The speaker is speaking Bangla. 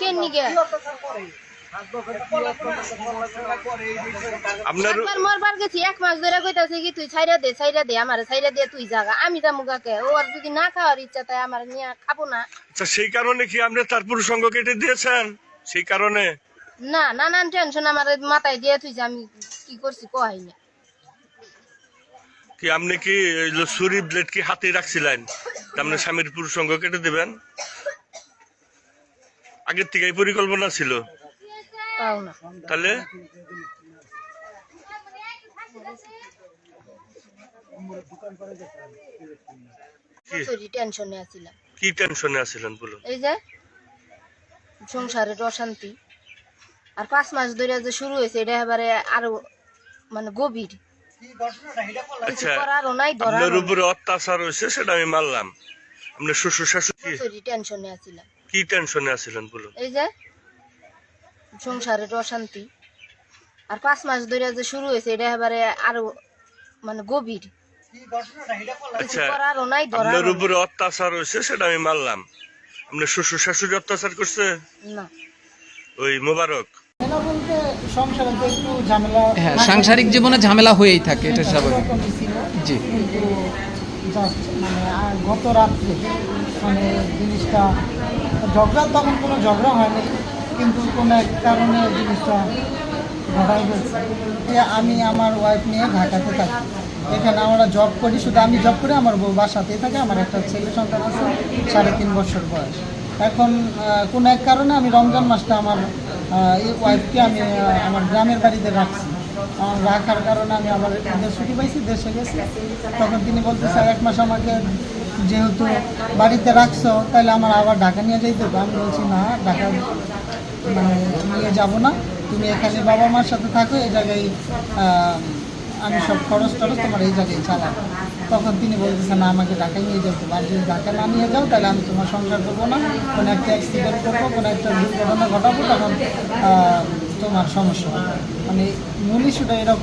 কে নিগে আপনার মরবার গেছি এক মাস ধরে কইতাছে কি তুই ছাইরা দে ছাইরা দে আমার ছাইরা দে তুই জাগা আমি যামু গাকে ও যদি না খাওয়ার ইচ্ছা তাই আমার নিয়ে খাব না। আচ্ছা সেই কারণে কি আপনি তার পুরুষঙ্গ কেটে দিয়েছেন? সেই কারণে? না নানান টেনশন আমার মাথায় দিয়ে তুই আমি কি করছি কহাই না। কি আপনি কি ছুরি ব্লেড কি হাতে রাখছিলেন? আপনার স্বামীর পুরুষঙ্গ কেটে দিবেন? আগের থেকে এই পরিকল্পনা ছিল। তাহলে? কি? টেনশনে আছিলাম। কি টেনশনে আছিলেন বলুন? এই যে সংসারের অশান্তি। আর পাঁচ মাস ধরে যে শুরু হয়েছে এটা এবারে আরও মানে গভীর। আচ্ছা আপনার উপরে অত্যাচার হয়েছে সেটা আমি মানলাম। আপনার শ্বশুর শাশুড়ি টেনশনে আছিলাম। কি টেনশনে আছিলেন বলুন? এই যে সংসারের অশান্তি। আর পাঁচ মাস ধরে যে শুরু হয়েছে এটা এবারে আরও মানে গভীর। আচ্ছা আপনার উপরে অত্যাচার হয়েছে সেটা আমি মানলাম। আপনার শ্বশুর শাশুড়ি অত্যাচার করছে? না। ওই মোবারক? ঝামেলা বলতে সংসারে তো একটু ঝামেলা হ্যাঁ সাংসারিক জীবনে ঝামেলা হয়েই থাকে এটা স্বাভাবিক। জি। মানে গত রাত্রে মানে জিনিসটা ঝগড়া, তখন কোনো ঝগড়া হয়নি, কিন্তু কোনো এক কারণে জিনিসটা ঘটাই ফেলছে যে আমি আমার ওয়াইফ নিয়ে ঢাকাতে থাকি। এখানে আমরা জব করি, শুধু আমি জব করি, আমার বউ বাসাতেই থাকে, আমার একটা ছেলে সন্তান আছে, সাড়ে তিন বছর বয়স। এখন কোনো এক কারণে আমি রমজান মাসটা আমার ওয়াইফকে আমি আমার গ্রামের বাড়িতে রাখছি। রাখার কারণে আমি আমার ছুটি পাইছি, দেশে গেছি। তখন তিনি বলতেছে এক মাস আমাকে যেহেতু বাড়িতে রাখছো, তাহলে আমার আবার ঢাকা নিয়ে যাইতে হবে আমি বলছি, না, ঢাকা মানে নিয়ে যাব না। তুমি এখানে বাবা মার সাথে থাকো এই জায়গায় আমি সব খরচ টরচ তোমার এই জায়গায় চালাবো। তখন তিনি বলতেছে, না, আমাকে ঢাকায় নিয়ে যেতে আর যদি ঢাকা না নিয়ে যাও, তাহলে আমি তোমার সংসার করব না। কোনো একটা অ্যাক্সিডেন্ট করব, কোনো একটা দুর্ঘটনা ঘটাবো, তখন তোমার সমস্যা হবে। মানে মূল ইস্যুটা এরকম